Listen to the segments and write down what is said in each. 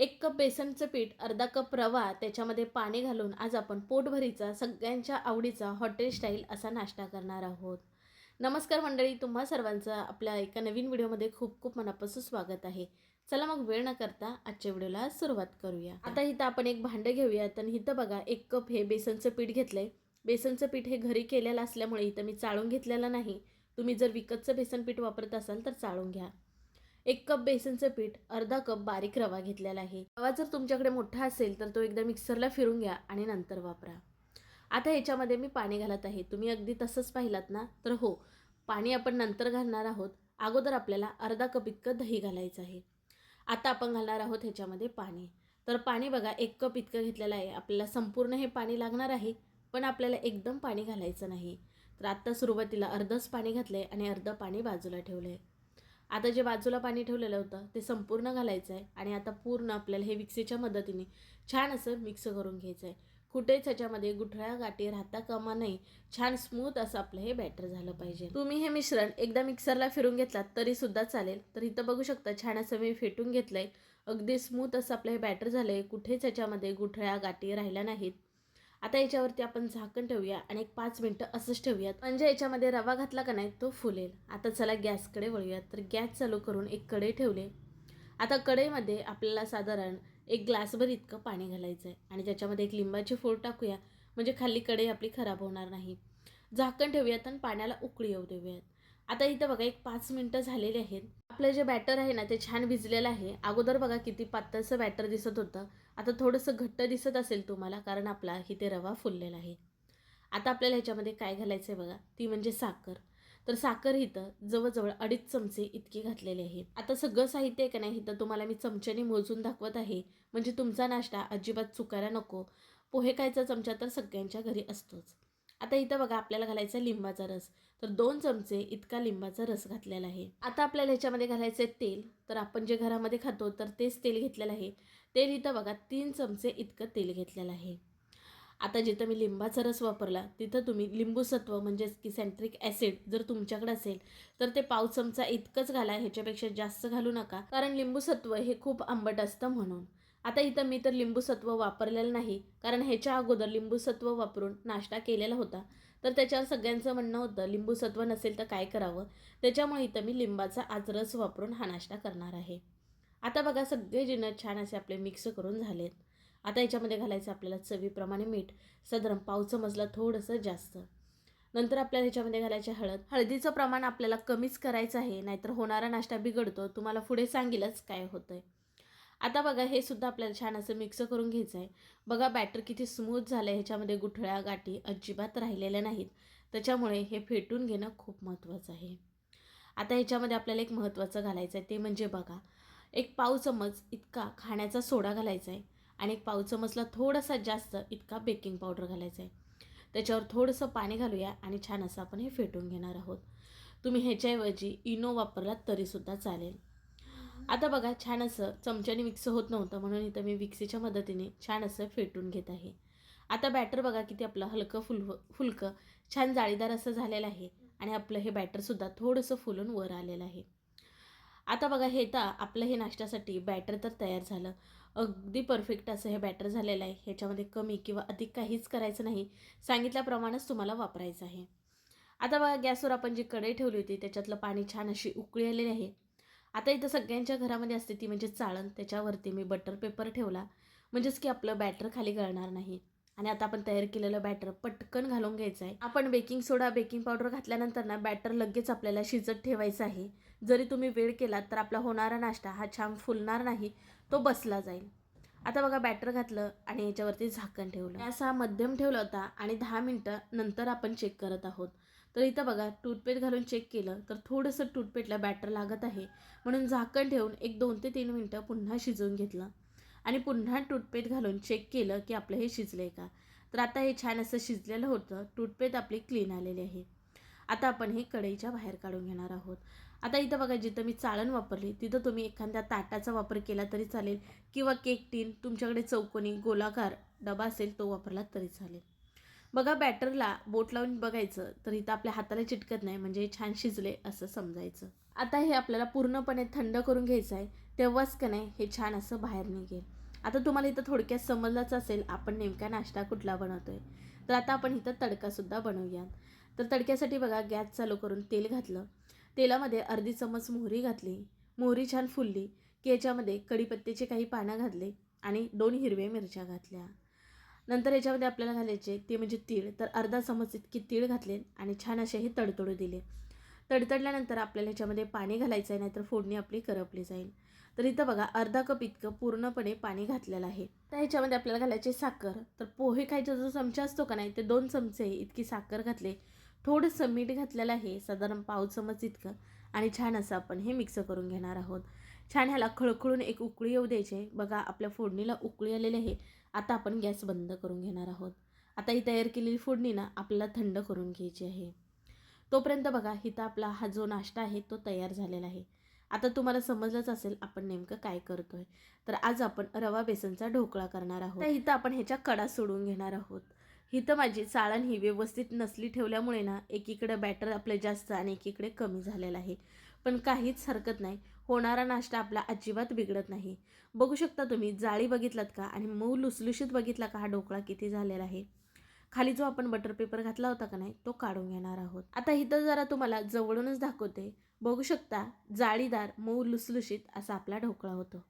एक कप बेसनचं पीठ अर्धा कप रवा त्याच्यामध्ये पाणी घालून आज आपण पोटभरीचा सगळ्यांच्या आवडीचा हॉटेल स्टाईल असा नाश्ता करणार आहोत. नमस्कार मंडळी तुम्हा सर्वांचं आपल्या एका नवीन व्हिडिओमध्ये खूप खूप मनापासून स्वागत आहे. चला मग वेळ न करता आजच्या व्हिडिओला सुरुवात करूया. आता इथं आपण एक भांडं घेऊयात आणि इथं बघा एक कप हे बेसनचं पीठ घेतलंय. बेसनचं पीठ हे घरी केलेलं असल्यामुळे इथं मी चाळून घेतलेलं नाही. तुम्ही जर विकतचं बेसन पीठ वापरत असाल तर चाळून घ्या. एक कप बेसनचं पीठ अर्धा कप बारीक रवा घेतलेला आहे. रवा जर तुमच्याकडे मोठा असेल तर तो एकदा मिक्सरला फिरून घ्या आणि नंतर वापरा. आता ह्याच्यामध्ये मी पाणी घालत आहे. तुम्ही अगदी तसंच पाहिलात ना? तर हो पाणी आपण नंतर घालणार आहोत. अगोदर आपल्याला अर्धा कप इतकं दही घालायचं आहे. आता आपण घालणार आहोत ह्याच्यामध्ये पाणी. तर पाणी बघा एक कप इतकं घेतलेलं आहे. आपल्याला संपूर्ण हे पाणी लागणार आहे पण आपल्याला एकदम पाणी घालायचं नाही. तर आत्ता सुरुवातीला अर्धच पाणी घातलं आहे आणि अर्धं पाणी बाजूला ठेवलं आहे आता जे बाजूला पाणी ठेवलेलं होतं ते संपूर्ण घालायचं आहे आणि आता पूर्ण आपल्याला हे मिक्सीच्या मदतीने छान असं मिक्स करून घ्यायचं आहे. कुठेच ह्याच्यामध्ये गुठळ्या गाठी राहता कामा नाही छान स्मूथ असं आपलं हे बॅटर झालं पाहिजे. तुम्ही हे मिश्रण एकदा मिक्सरला फिरून घेतलात तरी सुद्धा चालेल. तर इथं बघू शकता छान असं मी फेटून घेतलंय. अगदी स्मूथ असं आपलं हे बॅटर झालंय. कुठेच ह्याच्यामध्ये गुठळ्या गाठी राहिल्या नाहीत. आता याच्यावरती आपण झाकण ठेवूया आणि एक पाच मिनटं असंच ठेवूयात. म्हणजे याच्यामध्ये रवा घातला का नाही तो फुलेल. आता चला गॅसकडे वळूयात. तर गॅस चालू करून एक कढई ठेवले. आता कढईमध्ये आपल्याला साधारण एक ग्लासभर इतकं पाणी घालायचं आहे आणि त्याच्यामध्ये एक लिंबाची फोड टाकूया. म्हणजे खाली कढई आपली खराब होणार नाही. झाकण ठेवूयात आणि पाण्याला उकळी येऊ देऊयात. आता इथं बघा एक पाच मिनटं झालेली आहेत. आपलं जे बॅटर आहे ना ते छान भिजलेलं आहे. अगोदर बघा किती पातळचं बॅटर दिसत होतं. आता थोडंसं घट्ट दिसत असेल तुम्हाला कारण आपला इथे रवा फुललेला आहे. आता आपल्याला ह्याच्यामध्ये काय घालायचं आहे बघा? ती म्हणजे साखर. तर साखर इथं जवळजवळ अडीच चमचे इतकी घातलेले आहेत आता सगळं साहित्य आहे का नाही इथं तुम्हाला मी चमच्याने मोजून दाखवत आहे. म्हणजे तुमचा नाश्ता अजिबात चुकायला नको. पोहे खायचा चमचा तर सगळ्यांच्या घरी असतोच. आता इथं बघा आपल्याला घालायचा लिंबाचा रस. तर दोन चमचे इतका लिंबाचा रस घातलेला आहे. आता आपल्याला ह्याच्यामध्ये घालायचं आहे तेल. तर आपण जे घरामध्ये खातो तर तेच तेल घेतलेलं आहे. तेल इथं बघा तीन चमचे इतकं तेल घेतलेलं आहे. आता जिथं मी लिंबाचा रस वापरला तिथं तुम्ही लिंबूसत्व म्हणजेच की सेंट्रिक ॲसिड जर तुमच्याकडे असेल तर ते पाव चमचा इतकंच घाला. ह्याच्यापेक्षा जास्त घालू नका. कारण लिंबूसत्व हे खूप आंबट असतं म्हणून. आता इथं मी तर लिंबूसत्व वापरलेलं नाही कारण ह्याच्या अगोदर लिंबूसत्व वापरून नाश्ता केलेला होता. तर त्याच्यावर सगळ्यांचं म्हणणं होतं लिंबूसत्व नसेल तर काय करावं? त्याच्यामुळे इथं मी लिंबाचा आज रस वापरून हा नाश्ता करणार आहे. आता बघा सगळे जिन्नस छान असे आपले मिक्स करून झालेत. आता याच्यामध्ये घालायचं आपल्याला चवीप्रमाणे मीठ साधारण पाव चमचला थोडंसं जास्त. नंतर आपल्याला ह्याच्यामध्ये घालायचे हळद. हळदीचं प्रमाण आपल्याला कमीच करायचं आहे नाहीतर होणारा नाश्ता बिघडतो. तुम्हाला पुढे सांगेलच काय होतं आहे आता बघा हे सुद्धा आपल्याला छान असं मिक्स करून घ्यायचं आहे बघा बॅटर किती स्मूथ झालं आहे ह्याच्यामध्ये गुठळ्या गाठी अजिबात राहिलेल्या नाहीत. त्याच्यामुळे हे फेटून घेणं खूप महत्त्वाचं आहे. आता ह्याच्यामध्ये आपल्याला एक महत्त्वाचं घालायचं आहे ते म्हणजे बघा एक पाव चमच इतका खाण्याचा सोडा घालायचा आहे आणि एक पाव चमचला थोडासा जास्त इतका बेकिंग पावडर घालायचा आहे त्याच्यावर थोडंसं पाणी घालूया आणि छान असं आपण हे फेटून घेणार आहोत. तुम्ही ह्याच्याऐवजी इनो वापरलात तरीसुद्धा चालेल. आता बघा छान असं चमच्याने मिक्स होत नव्हतं म्हणून इथं मी विक्सीच्या मदतीने छान असं फेटून घेत आहे. आता बॅटर बघा किती आपलं हलकं फुल फुलकं छान जाळीदार असं झालेलं आहे आणि आपलं हे बॅटरसुद्धा थोडंसं फुलून वर आलेलं आहे. आता बघा हे तर आपलं हे नाश्त्यासाठी बॅटर तर तयार झालं. अगदी परफेक्ट असं हे बॅटर झालेलं आहे. ह्याच्यामध्ये कमी किंवा अधिक काहीच करायचं नाही. सांगितल्याप्रमाणेच तुम्हाला वापरायचं आहे. आता बघा गॅसवर आपण जी कढई ठेवली होती त्याच्यातलं पाणी छान अशी उकळी आलेली आहे. आता इथं सगळ्यांच्या घरामध्ये असते ती म्हणजे चाळण. त्याच्यावरती मी बटर पेपर ठेवला. म्हणजेच की आपलं बॅटर खाली गळणार नाही. आणि आता आपण तयार केलेलं बॅटर पटकन घालून घ्यायचं आहे. आपण बेकिंग सोडा बेकिंग पावडर घातल्यानंतर ना बॅटर लगेच आपल्याला शिजत ठेवायचं आहे. जरी तुम्ही वेळ केलात तर आपला होणारा नाश्ता हा छान फुलणार नाही तो बसला जाईल. आता बघा बॅटर घातलं आणि याच्यावरती झाकण ठेवलं. असा मध्यम ठेवला होता आणि दहा मिनटं नंतर आपण चेक करत आहोत. तर इथं बघा टूथपेस्ट घालून चेक केलं तर थोडंसं टूथपेस्टला बॅटर लागत आहे. म्हणून झाकण ठेवून एक दोन ते तीन मिनटं पुन्हा शिजवून घेतलं. आणि पुन्हा टूथपेस्ट घालून चेक केलं की आपलं हे शिजलं आहे का? तर आता हे छान असं शिजलेलं होतं. टूथपेस्ट आपली क्लीन आलेली आहे. आता आपण हे कढईच्या बाहेर काढून घेणार आहोत. आता इथं बघा जिथं मी चाळण वापरली तिथं तुम्ही एखाद्या ताटाचा वापर केला तरी चालेल किंवा केक टीन तुमच्याकडे चौकोनी गोलाकार डबा असेल तो वापरला तरी चालेल. बघा बॅटरला बोट लावून बघायचं तर इथं आपल्या हाताला चिटकत नाही म्हणजे छान शिजले असं समजायचं. आता हे आपल्याला पूर्णपणे थंड करून घ्यायचं आहे तेव्हाच का नाही हे छान असं बाहेर निघेल. आता तुम्हाला इथं थोडक्यात समजलंच असेल आपण नेमका नाश्ता कुठला बनवतो आहे तर आता आपण इथं तडकासुद्धा बनवूयात. तर तडक्यासाठी बघा गॅस चालू करून तेल घातलं. तेलामध्ये अर्धी चमच मोहरी घातली. मोहरी छान फुलली की याच्यामध्ये कढीपत्त्याचे काही पानं घातले आणि दोन हिरव्या मिरच्या घातल्या. नंतर याच्यामध्ये आपल्याला घालायचे ते म्हणजे तीळ. तर अर्धा चमच इतकी तीळ घातले आणि छान असे हे तडतडू दिले. तडतडल्यानंतर आपल्याला ह्याच्यामध्ये पाणी घालायचं आहे नाहीतर फोडणी आपली करपली जाईल. तर इथं बघा अर्धा कप इतकं पूर्णपणे पाणी घातलेलं आहे. तर ह्याच्यामध्ये आपल्याला घालायचे साखर. तर पोहे खायचा जो चमचा असतो का नाही ते दोन चमचे इतकी साखर घातले. थोडंसं मीठ घातलेलं आहे साधारण पाव चमच इतकं. आणि छान असं आपण हे मिक्स करून घेणार आहोत. छान ह्याला खळखळून एक उकळी येऊ द्यायचे बघा आपल्या फोडणीला उकळी आलेली आहे. आता आपण गॅस बंद करून घेणार आहोत. आता ही तयार केलेली फोडणी ना आपल्याला थंड करून घ्यायची आहे. तोपर्यंत बघा इथं आपला हा जो नाश्ता आहे तो तयार झालेला आहे. आता तुम्हाला समजलंच असेल आपण नेमकं काय करतोय. तर आज आपण रवा बेसनचा ढोकळा करणार आहोत. इथं आपण ह्याच्या कडा सोडून घेणार आहोत. इथं माझी चाळण ही व्यवस्थित नसली ठेवल्यामुळे ना एकीकडे बॅटर आपलं जास्त आणि एकीकडे कमी झालेलं आहे. पण काहीच हरकत नाही. होणारा नाश्ता आपला अजिबात बिघडत नाही. बघू शकता तुम्ही जाळी बघितलात का आणि मऊ लुसलुशीत बघितला का हा ढोकळा किती झालेला आहे? खाली जो आपण बटर पेपर घातला होता का नाही तो काढून घेणार आहोत. आता इथं जरा तुम्हाला जवळूनच दाखवते. बघू शकता जाळीदार मऊ लुसलुशीत असा आपला ढोकळा होतो.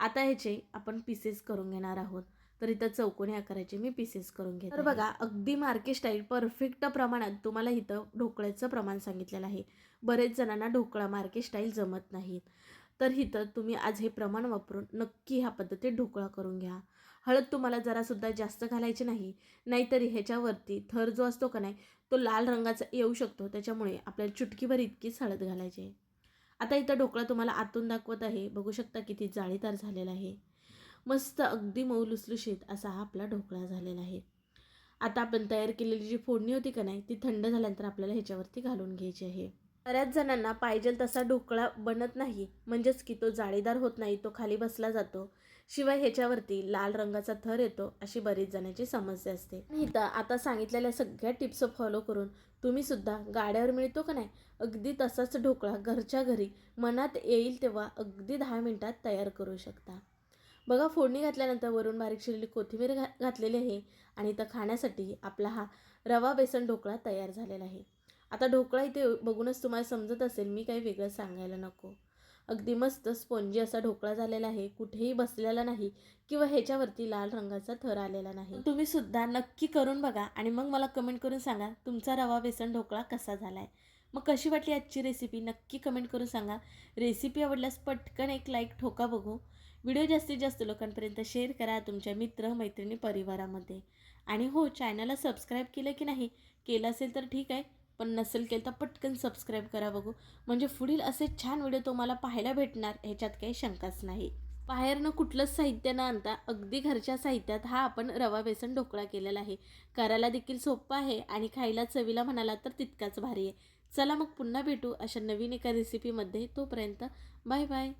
आता ह्याचे आपण पीसेस करून घेणार आहोत. तर इथं चौकोनी आकाराचे मी पीसेस करून घेते तर बघा अगदी मार्के स्टाईल परफेक्ट प्रमाणात तुम्हाला इथं ढोकळ्याचं प्रमाण सांगितलेलं आहे. बरेच जणांना ढोकळा मार्के स्टाईल जमत नाहीत. तर इथं तुम्ही आज हे प्रमाण वापरून नक्की ह्या पद्धतीत ढोकळा करून घ्या. हळद तुम्हाला जरासुद्धा जास्त घालायची नाही नाहीतरी ह्याच्यावरती थर जो असतो का नाही तो लाल रंगाचा येऊ शकतो. त्याच्यामुळे आपल्याला चुटकीभर इतकीच हळद घालायची आहे. आता इथं ढोकळा तुम्हाला आतून दाखवत आहे. बघू शकता किती जाळीदार झालेला आहे. मस्त अगदी मऊ लुसलुशीत असा हा आपला ढोकळा झालेला आहे. आता आपण तयार केलेली जी फोडणी होती का नाही ती थंड झाल्यानंतर आपल्याला ह्याच्यावरती घालून घ्यायची आहे. बऱ्याच जणांना पाहिजे तसा ढोकळा बनत नाही म्हणजेच की तो जाळीदार होत नाही तो खाली बसला जातो. शिवाय ह्याच्यावरती लाल रंगाचा थर येतो अशी बरीच जणांची समस्या असते. इथं आता सांगितलेल्या सगळ्या टिप्स फॉलो करून तुम्ही सुद्धा गाड्यावर मिळतो का नाही अगदी तसाच ढोकळा घरच्या घरी मनात येईल तेव्हा अगदी दहा मिनिटात तयार करू शकता. बघा फोडणी घातल्यानंतर वरून बारीक शिरलेली कोथिंबीर घा घातलेली आहे आणि इथं खाण्यासाठी आपला हा रवा बेसन ढोकळा तयार झालेला आहे. आता ढोकळा इथे बघूनच तुम्हाला समजत असेल मी काही वेगळं सांगायला नको. अगदी मस्त स्पॉन्जी असा ढोकळा झालेला आहे कुठेही बसलेला नाही किंवा ह्याच्यावरती लाल रंगाचा थर आलेला नाही. तुम्ही सुद्धा नक्की करून बघा आणि मग मला कमेंट करून सांगा तुमचा रवा बेसन ढोकळा कसा झाला आहे मग कशी वाटली आजची रेसिपी नक्की कमेंट करून सांगा. रेसिपी आवडल्यास पटकन एक लाईक ठोका बघू. व्हिडिओ जास्तीत जास्त लोकांपर्यंत शेअर करा तुमच्या मित्र मैत्रिणी परिवारामध्ये. आणि हो चॅनलला सबस्क्राईब केलं की नाही केलं असेल तर ठीक आहे पण नसेल केलं तर पटकन सबस्क्राईब करा बघू. म्हणजे पुढील असे छान व्हिडिओ तुम्हाला पाहायला भेटणार ह्याच्यात काही शंकाच नाही. बाहेरनं कुठलंच साहित्य न आणता अगदी घरच्या साहित्यात हा आपण रवा बेसन ढोकळा केलेला आहे. करायला देखील सोपं आहे आणि खायला चवीला म्हणाला तर तितकाच भारी आहे. चला मग पुन्हा भेटू अशा नवीन एका रेसिपीमध्ये तोपर्यंत बाय बाय.